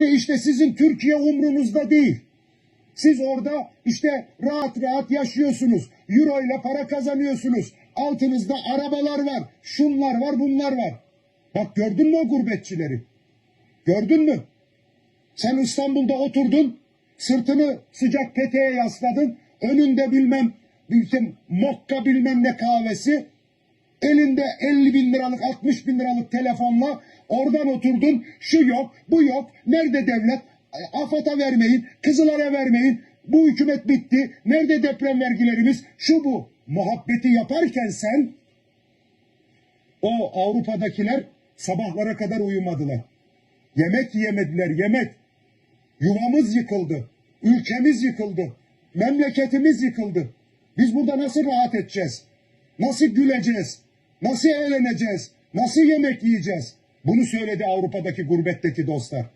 İşte sizin Türkiye umrunuzda değil. Siz orada işte rahat rahat yaşıyorsunuz. Euro ile para kazanıyorsunuz. Altınızda arabalar var. Şunlar var bunlar var. Bak gördün mü o gurbetçileri? Gördün mü? Sen İstanbul'da oturdun. Sırtını sıcak peteğe yasladın. Önünde bilmem bütün mokka bilmem ne kahvesi. Elinde 50 bin liralık 60 bin liralık telefonla oradan oturdun. Şu yok bu yok. Nerede devlet? AFAD'a vermeyin. Kızılay'a vermeyin. Bu hükümet bitti. Nerede deprem vergilerimiz? Şu bu. Muhabbeti yaparken sen o Avrupa'dakiler sabahlara kadar uyumadılar. Yemek yemediler yemek. Yuvamız yıkıldı. Ülkemiz yıkıldı. Memleketimiz yıkıldı. Biz burada nasıl rahat edeceğiz? Nasıl güleceğiz? Nasıl eğleneceğiz? Nasıl yemek yiyeceğiz? Bunu söyledi Avrupa'daki gurbetteki dostlar.